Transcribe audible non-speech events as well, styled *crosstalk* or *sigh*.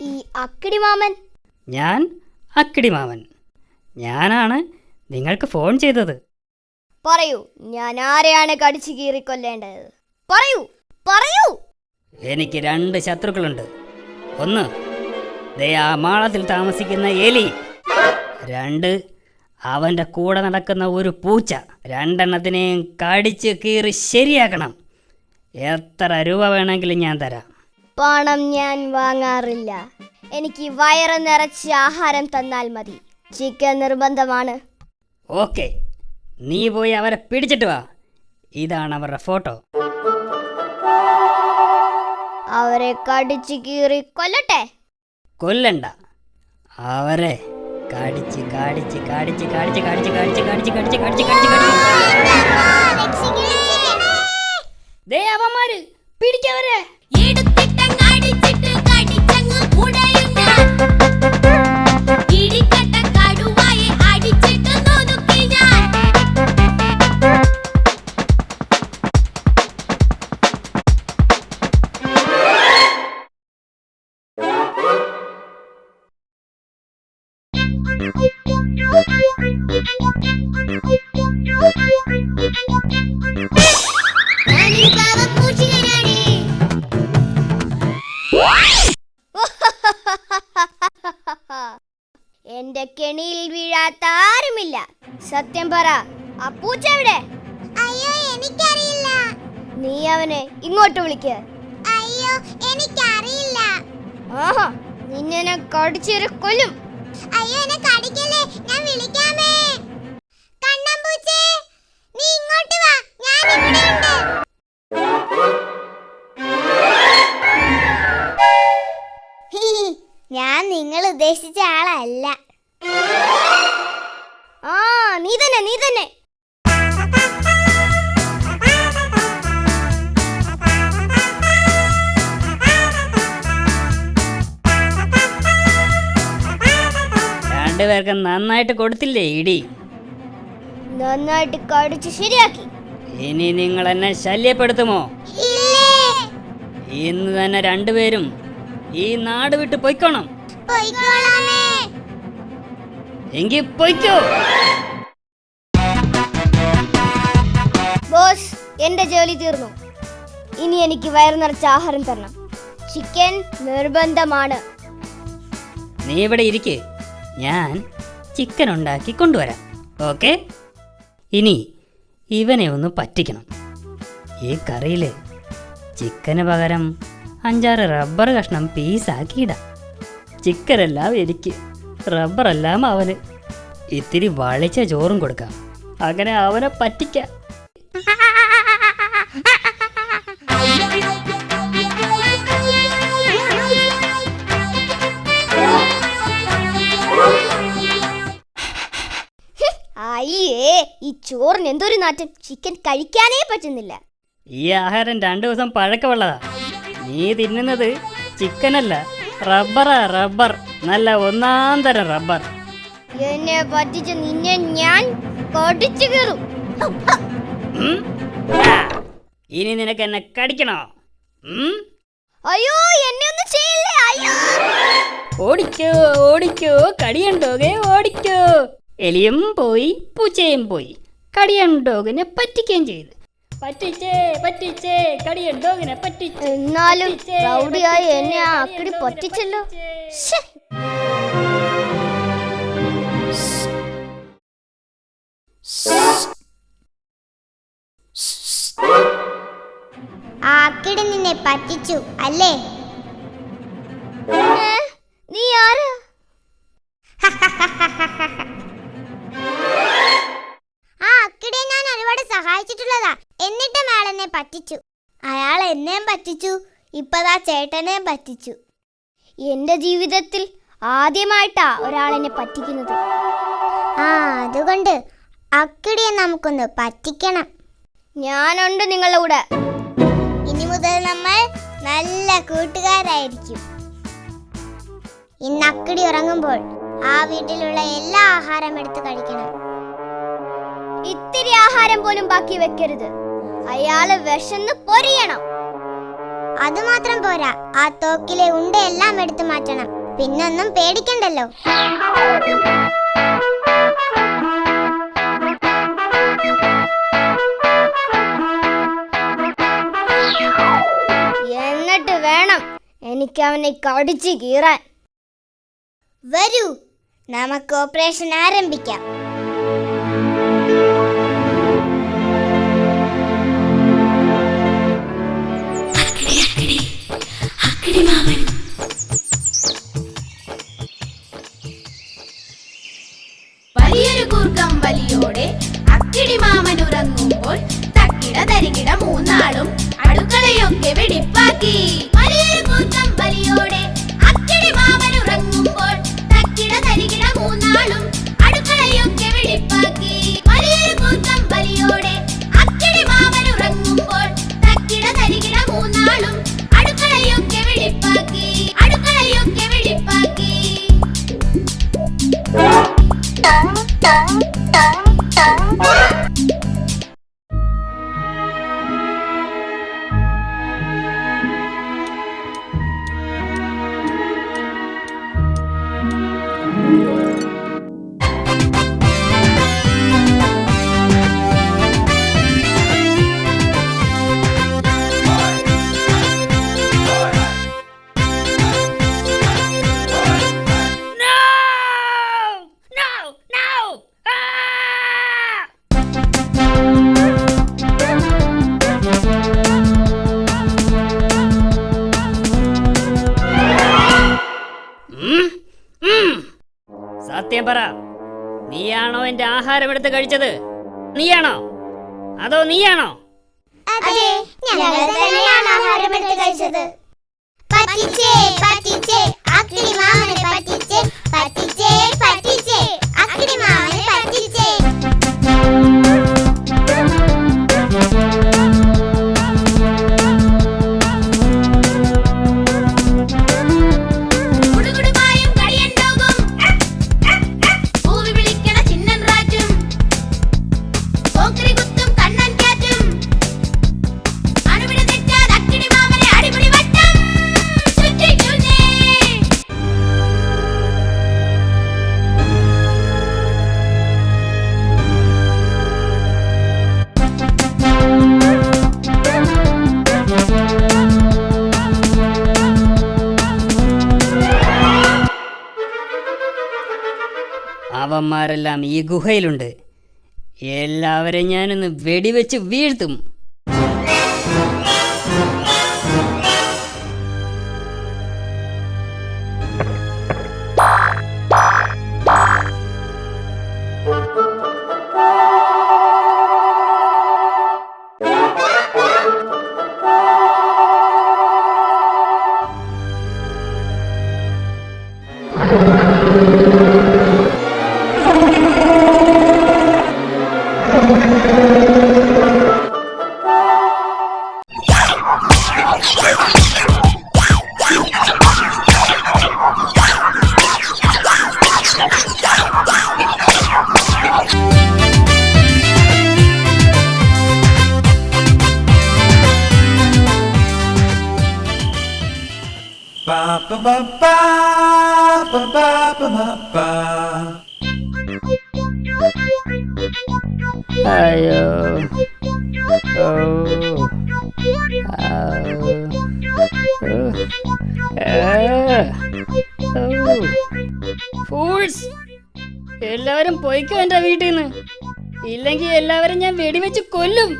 ഈ അക്കിടി മാമൻ ഞാൻ അക്കിടി മാമൻ ഞാനാണ് നിങ്ങൾക്ക് ഫോൺ ചെയ്തത്. പറയൂ ഞാൻ ആരെയാണ് കടിച്ചു കീറിക്കൊല്ലേണ്ടത് പറയൂ പറയൂ! എനിക്ക് രണ്ട് ശത്രുക്കളുണ്ട്. ഒന്ന് ദേ ആ മാളത്തിൽ താമസിക്കുന്ന എലി. രണ്ട് അവന്റെ കൂടെ നടക്കുന്ന ഒരു പൂച്ച. രണ്ടെണ്ണത്തിനെയും കടിച്ചു കീറി ശരിയാക്കണം. എത്ര രൂപ വേണമെങ്കിലും ഞാൻ തരാം. പണം ഞാൻ വാങ്ങാറില്ല എനിക്ക് വയറ് നിറച്ച് ആഹാരം തന്നാൽ മതി ചിക്കൻ നിർബന്ധമാണ് ഓക്കെ നീ പോയി അവരെ പിടിച്ചിട്ട് വാ ഇതാണ് അവരുടെ ഫോട്ടോ അവരെ കടിച്ചു കീറി കൊല്ലട്ടെ കൊല്ലണ്ട അവരെ കടിച്ച് കടിച്ച് കടിച്ച് കടിച്ച് കടിച്ച് കടിച്ച് കടിച്ച് കടിച്ച് കടിച്ച് കടിച്ച് കടിച്ച് *laughs* എന്റെ കെണിയിൽ വീഴാത്ത ആരുമില്ല. സത്യം പറ അപ്പൂച്ച എവിടെ? അയ്യോ എനിക്കറിയില്ല. നീ അവനെ ഇങ്ങോട്ട് വിളിക്ക. അയ്യോ എനിക്കറിയില്ല. ആഹാ നിന്നെ കടിച്ചൊരു കൊല്ലും. അയ്യോ എന്നെ കടിക്കല്ലേ? ഞാൻ വിളിക്കാമേ. കണ്ണമ്പൂച്ചേ നീ ഇങ്ങോട്ട് വാ. ഞാൻ ഇവിടെ ഉണ്ട് ഞാൻ നിങ്ങൾ ഉദ്ദേശിച്ച ആളല്ല. ആ നീ തന്നെ നീ തന്നെ. രണ്ടുപേർക്കും നന്നായിട്ട് കൊടുത്തില്ലേ ഇടി? നന്നായിട്ട് കടിച്ച് ശരിയാക്കി. ഇനി നിങ്ങൾ എന്നെ ശല്യപ്പെടുത്തുമോ ഇന്ന് തന്നെ രണ്ടുപേരും ഈ നാട് വിട്ട് പൊയ്ക്കോണം. എങ്കിൽ പൊയ്ക്കോ. ബോസ് എന്റെ ജോലി തീർന്നു. ഇനി എനിക്ക് വയറു നിറച്ച ആഹാരം തരണം. ചിക്കൻ നിർബന്ധമാണ്. നീ ഇവിടെ ഇരിക്ക്. ഞാൻ ചിക്കൻ ഉണ്ടാക്കി കൊണ്ടുവരാം. ഓക്കെ? ഇനി ഇവനെ ഒന്ന് പറ്റിക്കണം. ഈ കറിയിൽ ചിക്കന് പകരം അഞ്ചാറ് റബ്ബർ കഷ്ണം പീസാക്കിയിടാം ചിക്കനെല്ലാം എനിക്ക് റബ്ബറെല്ലാം അവന്. ഇത്തിരി വളിച്ച ചോറും കൊടുക്കാം. അങ്ങനെ അവനെ പറ്റിക്ക. അയ്യേ ഈ ചോറിന് എന്തൊരു നാറ്റം? ചിക്കൻ കഴിക്കാനേ പറ്റുന്നില്ല. ഈ ആഹാരം രണ്ടു ദിവസം പഴക്കമുള്ളതാ. നീ തിന്നുന്നത് ചിക്കനല്ല. റബ്ബറാ റബ്ബർ. നല്ല ഒന്നാം തരം റബ്ബർ. എന്നെ പറ്റിച്ച് നിന്നെ ഞാൻ കടിച്ചു കയറും. ഇനി നിനക്ക് എന്നെ കടിക്കണോ? അയ്യോ എന്നെ ഒന്നും ചെയ്യില്ലേ? അയ്യോ. ഓടിക്കോ ഓടിക്കോ കടിയണ്ടോകെ ഓടിക്കോ. എലിയും പോയി പൂച്ചയും പോയി. കടിയണ്ടോകിനെ പറ്റിക്കുകയും ചെയ്തു. പറ്റിച്ചേ പറ്റിച്ചേ കടിയണ്ടോകിനെ പറ്റിച്ചേ? എന്നാലും റൗഡിയായി എന്നെ ആ അക്കടി പറ്റിച്ചല്ലോ. ആക്കിടി ആ അക്കിടി നിന്നെ പറ്റിച്ചു അല്ലേ? എന്നെയും പറ്റിച്ചു. ഇപ്പതാ ചേട്ടനെയും പറ്റിച്ചു. എന്റെ ജീവിതത്തിൽ ആദ്യമായിട്ടാ ഒരാളെന്നെ പറ്റിക്കുന്നത്. ആ അതുകൊണ്ട് അക്കിടിയെ നമുക്കൊന്ന് പറ്റിക്കണം. ഞാനുണ്ട് നിങ്ങളുടെ കൂടെ. ഇനി മുതൽ നമ്മൾ നല്ല കൂട്ടുകാരായിരിക്കും. ഇന്ന് അക്കിടി ഉറങ്ങുമ്പോൾ ആ വീട്ടിലുള്ള എല്ലാ ആഹാരം എടുത്ത് കഴിക്കണം. ഇത്തിരി ആഹാരം പോലും ബാക്കി വെക്കരുത്. അയാൾ വിശന്ന് പൊരിയണം. അത് മാത്രം പോരാ ആ തോക്കിലെ ഉണ്ടയെല്ലാം എടുത്തു മാറ്റണം. പിന്നൊന്നും പേടിക്കണ്ടല്ലോ. എന്നിട്ട് വേണം എനിക്ക് അവനെ കടിച്ചു കീറാൻ. വരൂ നമുക്ക് ഓപ്പറേഷൻ ആരംഭിക്കാം. Mickey. സത്യം പറ. നീയാണോ എന്റെ ആഹാരം എടുത്ത് കഴിച്ചത്? നീയാണോ? അതോ നീയാണോ? അതെ ഞങ്ങൾ തന്നെയാണ് ആഹാരം എടുത്ത് കഴിച്ചത്. പറ്റിച്ചേ പറ്റിച്ചേ അക്കിടി അവന്മാരെല്ലാം ഈ ഗുഹയിലുണ്ട്. എല്ലാവരെയും ഞാനൊന്ന് വെടിവെച്ച് വീഴ്ത്തും. Thank *laughs* ba അയ്യോ ഓ. ഫൂൾസ് എല്ലാവരും പോയിക്കോ എന്റെ വീട്ടിൽ നിന്ന് ഇല്ലെങ്കിൽ എല്ലാവരും ഞാൻ വെടിവെച്ച് കൊല്ലും.